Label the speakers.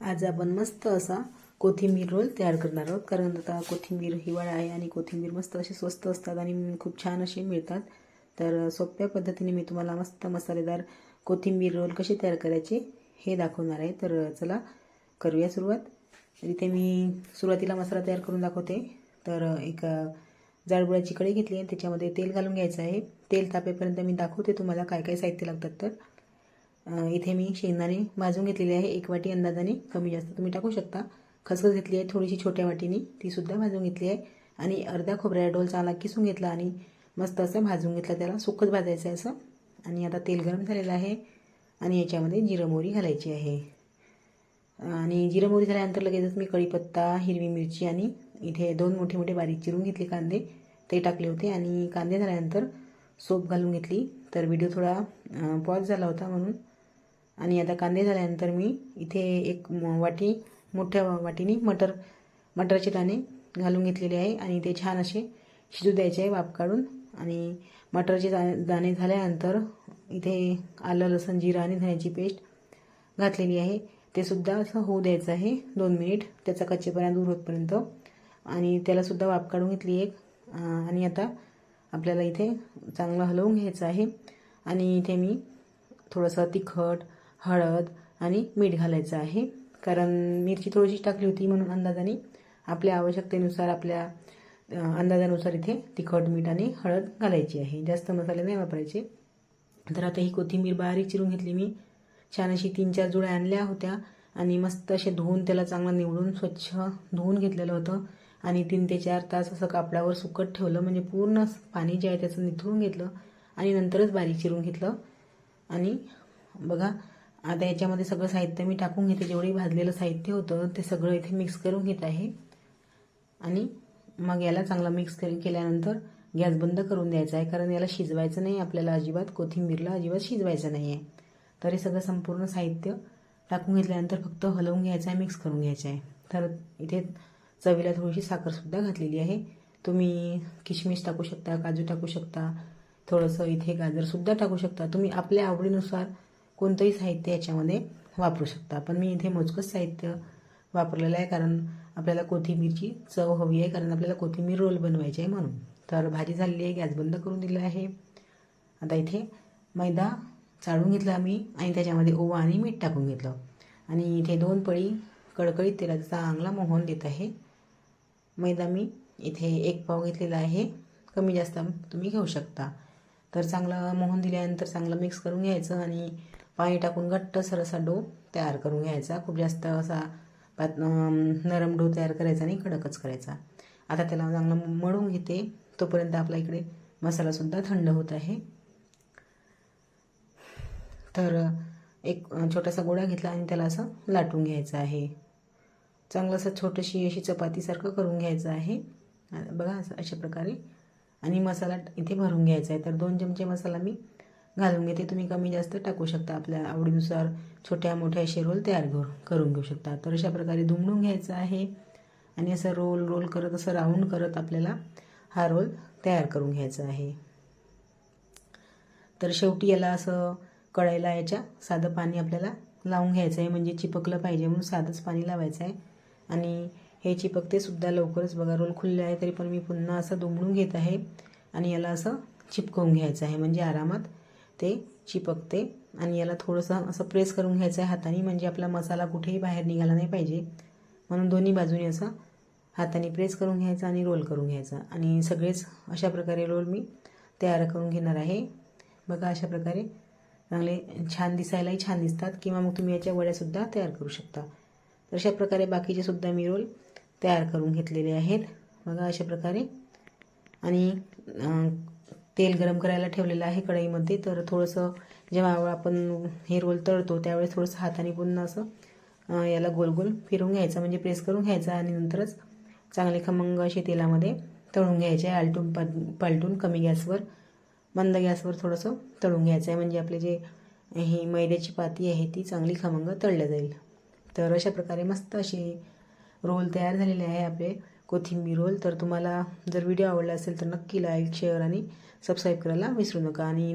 Speaker 1: आज आपण मस्त असा कोथिंबीर रोल तयार करणार आहोत. कारण आता कोथिंबीर हिवाळा आहे आणि कोथिंबीर मस्त असे स्वस्त असतात आणि खूप छान असे मिळतात. तर सोप्या पद्धतीने मी तुम्हाला मस्त मसालेदार कोथिंबीर रोल कसे तयार करायचे हे दाखवणार आहे. तर चला करूया सुरुवात. इथे मी सुरुवातीला मसाला तयार करून दाखवते. तर एक जाळबुळाची कढई घेतली आहे त्याच्यामध्ये तेल घालून घ्यायचं आहे. तेल तापेपर्यंत मी दाखवते तुम्हाला काय काय साहित्य लागतात तर. इथे मी शेंगदाणे भाजून घेतलेले आहे. एक वाटी अंदाजाने कमी जास्त. तुम्ही टाकू शकता. खसखस घेतली आहे थोडीशी छोट्या वाटीने. तीसुद्धा भाजून घेतली आहे. आणि अर्धा खोबऱ्या डोल चाला किसून घेतला आणि मस्त असं भाजून घेतलं. त्याला सुकच भाजायचं आहे असं. आणि आता तेल गरम झालेलं आहे. आणि याच्यामध्ये जिरं मोहरी घालायची आहे. आणि जिरं मोहरी झाल्यानंतर लगेचच मी कढीपत्ता हिरवी मिरची आणि इथे दोन मोठे मोठे बारीक चिरून घेतले कांदे. ते टाकले होते. आणि कांदे झाल्यानंतर सोप घालून घेतली. तर व्हिडिओ थोडा पॉज झाला होता म्हणून. आणि आता कांदे झाल्यानंतर मी इथे एक वाटी मोठ्या वाटीने मटर मटरचे दाणे घालून घेतलेले आहे आणि ते छान असे शिजू द्यायचे आहे वाफ काढून. आणि मटरचे दाणे दाणे झाल्यानंतर इथे आलं लसण जिरा आणि धण्याची पेस्ट घातलेली आहे. ते सुद्धा असं होऊ द्यायचं आहे दोन मिनिट. त्याचा कच्चेपणा दूर होतपर्यंत. आणि त्यालासुद्धा वाफ काढून घेतली एक. आणि आता आपल्याला इथे चांगलं हलवून घ्यायचं आहे. आणि इथे मी थोडंसं तिखट हळद आणि मीठ घालायचं आहे. कारण मिरची थोडीशी टाकली होती म्हणून अंदाजाने आपल्या आवश्यकतेनुसार आपल्या अंदाजानुसार इथे तिखट मीठ आणि हळद घालायची आहे. जास्त मसाले नाही वापरायचे. तर आता ही कोथिंबीर बारीक चिरून घेतली मी. छान अशी तीन चार जुळ्या आणल्या होत्या आणि मस्त असे धुवून त्याला चांगलं निवडून स्वच्छ धुवून घेतलेलं होतं. आणि तीन ते चार तास असं कापडावर सुकत ठेवलं. म्हणजे पूर्ण पाणी जे आहे त्याचं निथळून घेतलं आणि नंतरच बारीक चिरून घेतलं. आणि बघा आता याच्यामध्ये सगळं साहित्य मी टाकून घेते. जेवढे भाजलेलं साहित्य होतं ते सगळं इथे मिक्स करून घेत आहे. आणि मग याला चांगला मिक्स केल्यानंतर गॅस बंद करून द्यायचा आहे. कारण याला शिजवायचं नाही. आपल्याला अजिबात कोथिंबीरला अजिबात शिजवायचं नाही आहे तर हे सगळं संपूर्ण साहित्य टाकून घेतल्यानंतर फक्त हलवून घ्यायचं आहे मिक्स करून घ्यायचं आहे. तर इथे चवीला थोडीशी साखरसुद्धा घातलेली आहे. तुम्ही किशमिश टाकू शकता काजू टाकू शकता थोडंसं इथे गाजरसुद्धा टाकू शकता. तुम्ही आपल्या आवडीनुसार कोणतंही साहित्य याच्यामध्ये वापरू शकता. पण मी इथे मोजकंच साहित्य वापरलेलं आहे कारण आपल्याला कोथिंबीरची चव हवी आहे कारण आपल्याला कोथिंबीर रोल बनवायचे आहे म्हणून. तर भाजी झालेली आहे गॅस बंद करून दिला आहे. आता इथे मैदा चाळून घेतला मी आणि त्याच्यामध्ये ओवा आणि मीठ टाकून घेतलं. आणि इथे दोन पळी कडकडीत तेलाचा चांगला मोहन देत आहे. मैदा मी इथे एक पाव घेतलेला आहे. कमी जास्त तुम्ही घेऊ शकता. तर चांगलं मोहन दिल्यानंतर चांगलं मिक्स करून घ्यायचं आणि पाणी टाकून घट्ट सरसा डो तयार करून घ्यायचा. खूप जास्त असा पात नरम डो तयार करायचा आणि कडकच करायचा. आता त्याला चांगलं मळून घेते. तोपर्यंत आपला इकडे मसालासुद्धा थंड होत आहे. तर एक छोटासा गोळा घेतला आणि त्याला असं लाटून घ्यायचं आहे. चांगलं असं छोटीशी अशी चपातीसारखं करून घ्यायचं आहे. बघा असं अशा प्रकारे. आणि मसाला इथे भरून घ्यायचा आहे. तर दोन चमचे मसाला मी घालून घेते. तुम्ही कमी जास्त टाकू शकता. आपल्या आवडीनुसार छोट्या मोठ्या असे रोल तयार करून घेऊ शकता. तर अशा प्रकारे दुमडून घ्यायचं आहे. आणि असं रोल रोल करत असं राऊंड करत आपल्याला हा रोल तयार करून घ्यायचा आहे. तर शेवटी याला असं कळायला याच्या साधं पाणी आपल्याला लावून घ्यायचं आहे. म्हणजे चिपकलं पाहिजे म्हणून साधंच पाणी लावायचं आहे. आणि हे चिपकते सुद्धा लवकरच. बघा रोल खुलले आहे तरी पण मी पुन्हा असं दुमडून घेत आहे. आणि याला असं चिपकवून घ्यायचं आहे. म्हणजे आरामात ते चिपकते आणि याला थोडंसं असं प्रेस करून घ्यायचं आहे हाताने म्हणजे आपला मसाला कुठेही बाहेर निघाला नाही पाहिजे. म्हणून दोन्ही बाजूने असं हाताने प्रेस करून घ्यायचा आणि रोल करून घ्यायचा. आणि सगळेच अशा प्रकारे रोल मी तयार करून घेणार आहे. बघा अशा प्रकारे चांगले छान दिसायलाही छान दिसतात किंवा मग तुम्ही याच्या वड्यासुद्धा तयार करू शकता. तर अशा प्रकारे बाकीचे सुद्धा मी रोल तयार करून घेतलेले आहेत. बघा अशा प्रकारे. आणि तेल गरम करायला ठेवलेलं आहे कढईमध्ये. तर थोडंसं जेव्हा आपण हे रोल तळतो त्यावेळेस थोडंसं हाताने पूर्ण असं याला गोल गोल फिरवून घ्यायचं. म्हणजे प्रेस करून घ्यायचं आणि नंतरच चांगले खमंग असे तेलामध्ये तळून घ्यायचे. आलटून पा पालटून कमी गॅसवर मंद गॅसवर थोडंसं तळून घ्यायचं आहे म्हणजे आपले जे ही मैद्याची पाती आहे ती चांगली खमंग तळल्या जाईल. तर अशा प्रकारे मस्त असे रोल तयार झालेले आहे आपले कोथिंबीर रोल तर तुम्हाला जर व्हिडिओ आवडला असेल तर नक्की लाईक शेअर आणि सबस्क्राईब करायला विसरू नका. आणि